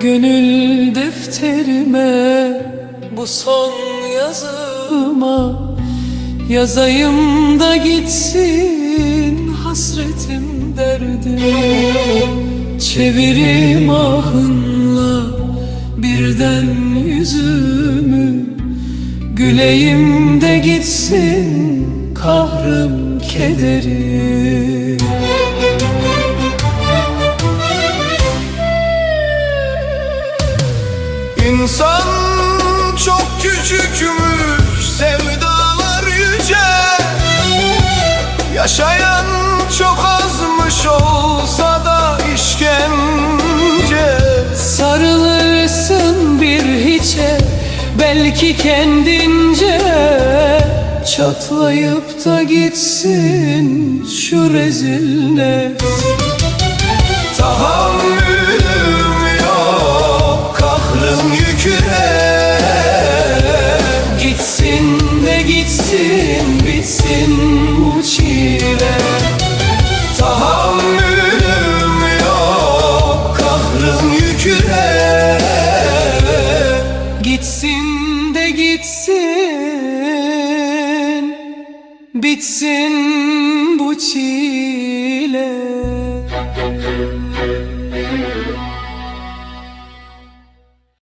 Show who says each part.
Speaker 1: Gönül defterime bu son yazıma Yazayım da gitsin hasretim derdim. Çevirim ahınla birden yüzümü Güleyim de gitsin kahrım kederim İnsan çok küçükmüş sevdalar yüce. Yaşayan çok azmış olsa da işkence. Sarılırsın bir hiçe Belki kendince Çatlayıp da gitsin şu rezil nefs Tahammülüm yok kahrım yüküne. Gitsin de gitsin bitsin bu çile. Tahammülüm yok kahrım yüküne. Gitsin Bitsin bu çile